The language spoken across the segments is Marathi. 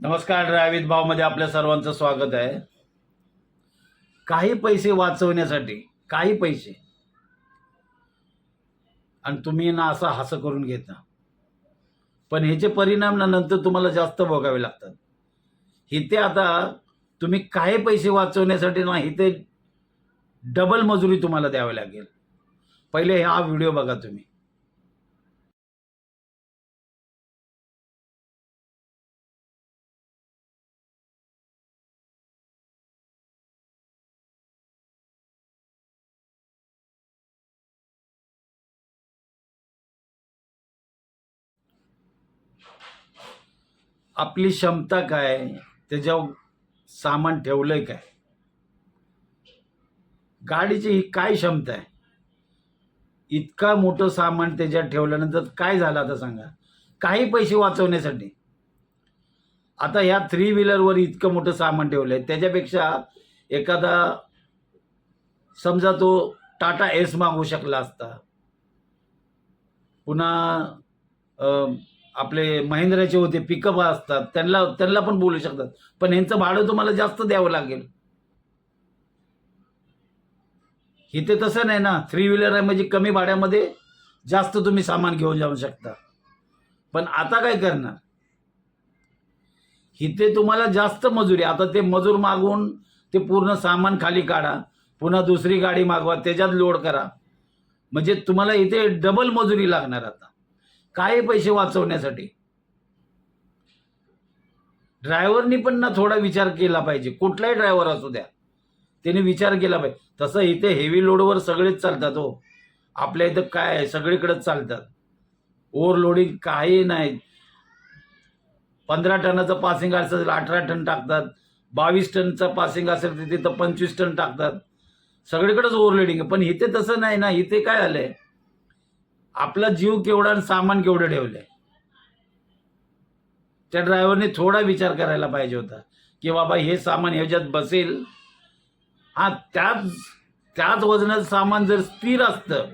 नमस्कार ड्रायवित भावमध्ये आपल्या सर्वांचं स्वागत आहे. काही पैसे वाचवण्यासाठी काही पैसे. आणि तुम्ही ना असं हसं करून घेता. पण ह्याचे परिणाम ना नंतर तुम्हाला जास्त भोगावे लागतात. इथे आता तुम्ही काही पैसे वाचवण्यासाठी ना इथे डबल मजुरी तुम्हाला द्यावी लागेल. पहिले हा व्हिडिओ बघा तुम्ही. आपली क्षमता काय? त्याच्यावर सामान ठेवलंय काय? गाडीची ही काय क्षमता आहे? इतका मोठं सामान त्याच्यात ठेवल्यानंतर काय झालं आता सांगा? काही पैसे वाचवण्यासाठी. आता ह्या थ्री व्हीलरवर इतकं मोठं सामान ठेवलंय. त्याच्यापेक्षा एखादा समजा तो टाटा एस मागू शकला असता. पुन्हा अं, आपले महिंद्राचे होते पिकअप असतात त्यांना त्यांना पण बोलू शकतात. पण यांचं भाडं तुम्हाला जास्त द्यावं लागेल. इथे तसं नाही ना थ्री व्हीलर आहे म्हणजे कमी भाड्यामध्ये जास्त तुम्ही सामान घेऊन जाऊ शकता. पण आता काय करणार? इथे तुम्हाला जास्त मजुरी आता ते मजूर मागून ते पूर्ण सामान खाली काढा पुन्हा दुसरी गाडी मागवा त्याच्यात लोड करा. म्हणजे तुम्हाला इथे डबल मजुरी लागणार आता. काय पैसे वाचवण्यासाठी? ड्रायव्हरनी पण ना थोडा विचार केला पाहिजे. कुठलाही ड्रायव्हर असू द्या. त्याने विचार केला पाहिजे. तसं इथे हेवी लोडवर सगळेच चालतात हो. आपल्या इथं काय आहे? सगळीकडेच चालतात. ओव्हरलोडिंग काही नाही. पंधरा टनाचं पासिंग असेल अठरा टन टाकतात. बावीस टनचं पासिंग असेल तर तिथं पंचवीस टन टाकतात. सगळीकडेच ओव्हरलोडिंग आहे. पण इथे तसं नाही ना. इथे काय आलंय? आपला जीव केवढा आणि सामान केवढं ठेवलंय? त्या ड्रायव्हरने थोडा विचार करायला पाहिजे होता की बाबा हे सामान ह्याच्यात बसेल. हा त्याच त्याच वजनाचं सामान जर स्थिर असतं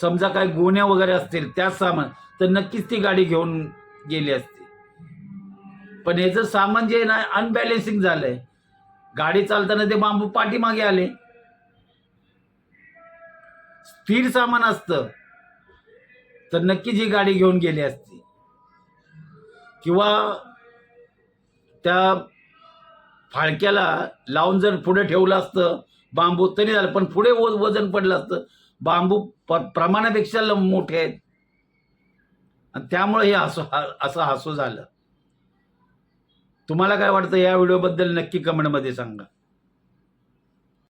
समजा काय गोण्या वगैरे असतील त्याच सामान तर नक्कीच ती गाडी घेऊन गेली असती. पण हे जर सामान जे ना अनबॅलेन्सिंग झालंय. गाडी चालताना ते बांबू पाठीमागे आले. स्थिर सामान असतं. तर नक्कीच ही गाडी घेऊन गेली असती. किंवा त्या फाळक्याला लावून जर पुढे ठेवलं असतं बांबू तरी झालं पण पुढे व- वजन पडलं असतं. बांबू प- प्रमाणापेक्षा मोठे आहेत. आणि त्यामुळे हे हसू असं हसू झालं. तुम्हाला काय वाटतं या व्हिडिओबद्दल नक्की कमेंटमध्ये सांगा.